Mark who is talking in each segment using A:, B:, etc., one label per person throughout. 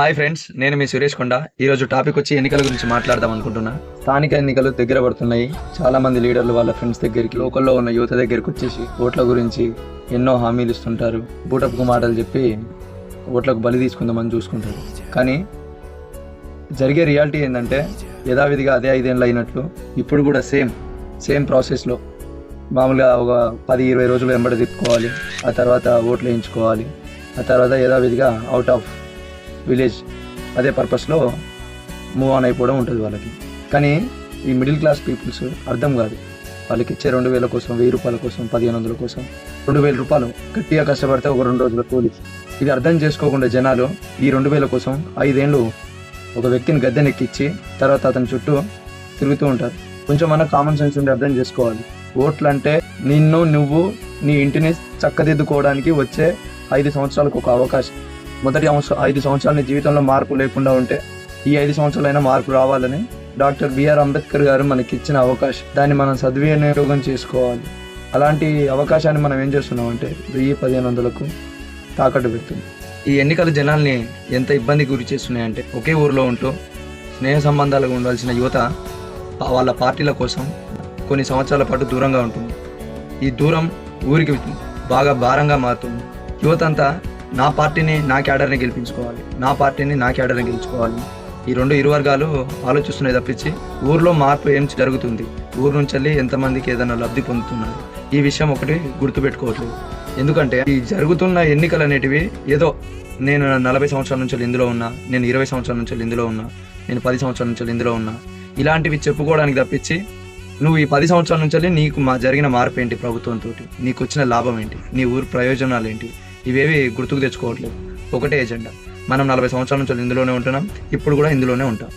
A: Hi friends నేను మీ సురేష్ కొండ. ఈరోజు టాపిక్ వచ్చి ఎన్నికల గురించి మాట్లాడదాం అనుకుంటున్నా. స్థానిక ఎన్నికలు దగ్గర పడుతున్నాయి. చాలా మంది లీడర్లు వాళ్ళ ఫ్రెండ్స్ దగ్గరికి లోకల్లో ఉన్న యువత దగ్గరికి వచ్చేసి ఓట్ల గురించి ఎన్నో హామీలు ఇస్తుంటారు. బూటపు మాటలు చెప్పి ఓట్లకు బలి తీసుకుందామని చూసుకుంటారు. కానీ జరిగే రియాలిటీ ఏంటంటే యథావిధిగా అదే ఐదేళ్ళు అయినట్లు ఇప్పుడు కూడా సేమ్ సేమ్ ప్రాసెస్లో మామూలుగా ఒక పది ఇరవై రోజులు వెంబడి తిప్పుకోవాలి. ఆ తర్వాత ఓట్లు వేయించుకోవాలి. ఆ తర్వాత యథావిధిగా అవుట్ ఆఫ్ విలేజ్ అదే పర్పస్లో మూవ్ ఆన్ అయిపోవడం ఉంటుంది వాళ్ళకి. కానీ ఈ మిడిల్ క్లాస్ పీపుల్స్ అర్థం కాదు. వాళ్ళకి ఇచ్చే రెండు వేల కోసం వెయ్యి రూపాయల కోసం పదిహేను వందల కోసం రెండు వేల రూపాయలు గట్టిగా కష్టపడితే ఒక రెండు రోజుల కూలి ఇది అర్థం చేసుకోకుండా జనాలు ఈ రెండు వేల కోసం ఐదేళ్ళు ఒక వ్యక్తిని గద్దెనెక్కిచ్చి తర్వాత అతని చుట్టూ తిరుగుతూ ఉంటారు. కొంచెం మన కామన్ సెన్స్ ఉండి అర్థం చేసుకోవాలి. ఓట్లు అంటే నిన్ను నువ్వు నీ ఇంటిని చక్కదిద్దుకోవడానికి వచ్చే ఐదు సంవత్సరాలకు ఒక అవకాశం. మొదటి అవస- ఐదు సంవత్సరాల జీవితంలో మార్పు లేకుండా ఉంటే ఈ ఐదు సంవత్సరాలైనా మార్పు రావాలని డాక్టర్ బిఆర్ అంబేద్కర్ గారు మనకి ఇచ్చిన అవకాశం. దాన్ని మనం సద్వినియోగం చేసుకోవాలి. అలాంటి అవకాశాన్ని మనం ఏం చేస్తున్నాం అంటే వెయ్యి పదిహేను వందలకు తాకట్టు పెడుతుంది ఈ ఎన్నికలు జనాల్ని ఎంత ఇబ్బంది గురి చేస్తున్నాయంటే ఒకే ఊరిలో ఉంటూ స్నేహ సంబంధాలుగా ఉండాల్సిన యువత వాళ్ళ పార్టీల కోసం కొన్ని సంవత్సరాల పాటు దూరంగా ఉంటుంది ఈ దూరం ఊరికి బాగా భారంగా మారుతుంది. యువత అంతా నా పార్టీని నా క్యాడర్ని గెలిపించుకోవాలి. నా పార్టీని నా క్యాడర్ని గెలుచుకోవాలి. ఈ రెండు ఇరు వర్గాలు ఆలోచిస్తున్నాయి తప్పించి ఊర్లో మార్పు ఏం జరుగుతుంది? ఊరు నుంచి వెళ్ళి ఎంతమందికి ఏదైనా లబ్ధి పొందుతున్నారు? ఈ విషయం ఒకటి గుర్తుపెట్టుకోవట్లేదు. ఎందుకంటే ఈ జరుగుతున్న ఎన్నికలు అనేటివి ఏదో నేను నలభై సంవత్సరాల నుంచి ఇందులో ఉన్నా నేను ఇరవై సంవత్సరాల నుంచి ఇందులో ఉన్నా నేను పది సంవత్సరాల నుంచి ఇందులో ఉన్నా. ఇలాంటివి చెప్పుకోవడానికి తప్పించి నువ్వు ఈ పది సంవత్సరాల నుంచి నీకు మా జరిగిన మార్పు ఏంటి ప్రభుత్వంతో నీకు వచ్చిన లాభం ఏంటి? నీ ఊరు ప్రయోజనాలు ఏంటి? ఇవేవి గుర్తుకు తెచ్చుకోవట్లేదు. ఒకటే ఎజెండా. మనం నలభై సంవత్సరాల నుంచి ఇందులోనే ఉంటున్నాం ఇప్పుడు కూడా ఇందులోనే ఉంటాం.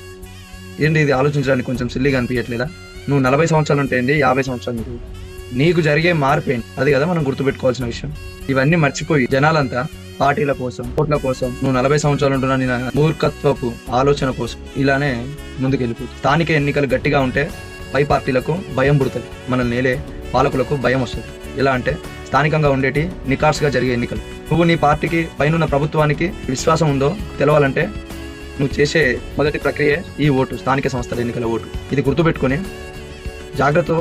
A: ఏంటి ఇది ఆలోచించడానికి కొంచెం సిల్లిగా అనిపించట్లేదా? నువ్వు నలభై సంవత్సరాలు ఉంటే ఏంటి యాభై సంవత్సరాలు నీకు జరిగే మార్పు ఏంటి? అది కదా మనం గుర్తుపెట్టుకోవాల్సిన విషయం. ఇవన్నీ మర్చిపోయి జనాలంతా పార్టీల కోసం ఓట్ల కోసం నువ్వు నలభై సంవత్సరాలు ఉంటున్నా నీ మూర్ఖత్వపు ఆలోచన కోసం ఇలానే ముందుకెళ్ళిపోతుంది స్థానిక ఎన్నికలు గట్టిగా ఉంటే పై పార్టీలకు భయం పుడుతుంది. మనల్ని నేలే పాలకులకు భయం వస్తుంది. ఎలా అంటే స్థానికంగా ఉండేటి నికార్స్గా జరిగే ఎన్నికలు. నువ్వు నీ పార్టీకి పైనున్న ప్రభుత్వానికి విశ్వాసం ఉందో తెలవాలంటే నువ్వు చేసే మొదటి ప్రక్రియ ఈ ఓటు స్థానిక సంస్థల ఎన్నికల ఓటు. ఇది గుర్తుపెట్టుకొని జాగ్రత్త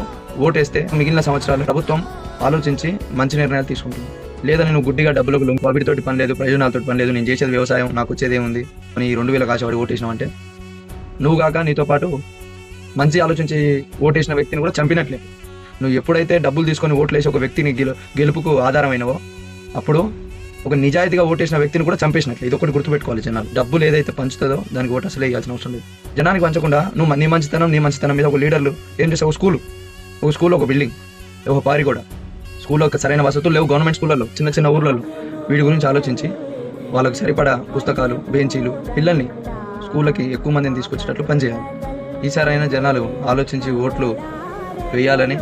A: ఓటేస్తే మిగిలిన సంవత్సరాలు ప్రభుత్వం ఆలోచించి మంచి నిర్ణయాలు తీసుకుంటుంది. లేదా నేను గుడ్డిగా డబ్బులకు లొంగి వాటితోటి పని లేదు ప్రయోజనాలతో పని లేదు నేను చేసేది వ్యవసాయం నాకు వచ్చేది ఏముంది అని ఈ రెండు వేల కాశవాడి ఓటేసినావు అంటే నువ్వు కాక నీతో పాటు మంచి ఆలోచించి ఓటేసిన వ్యక్తిని కూడా చంపినట్లే. నువ్వు ఎప్పుడైతే డబ్బులు తీసుకొని ఓట్లు వేసి ఒక వ్యక్తిని గెలు గెలుపుకు ఆధారమైనవో అప్పుడు ఒక నిజాయితీగా ఓటేసిన వ్యక్తిని కూడా చంపేసినట్లు. ఇది ఒకటి గుర్తుపెట్టుకోవాలి జనాలు. డబ్బులు ఏదైతే పంచుతుందో దానికి ఓటు అసలు వేయాల్సిన అవసరం లేదు. జనానికి పంచకుండా నువ్వు నీ మంచితనం నీ మంచితనం మీద ఒక లీడర్లు ఏం చేస్తావు? ఒక స్కూల్. ఒక స్కూల్ ఒక బిల్డింగ్ ఒక పారి కూడా స్కూల్లో ఒక సరైన వసతులు లేవు గవర్నమెంట్ స్కూళ్ళలో చిన్న చిన్న ఊర్లలో. వీటి గురించి ఆలోచించి వాళ్ళకి సరిపడా పుస్తకాలు బెంచీలు పిల్లల్ని స్కూళ్ళకి ఎక్కువ మందిని తీసుకొచ్చేటట్లు పనిచేయాలి. ఈసారైనా జనాలు ఆలోచించి ఓట్లు వేయాలని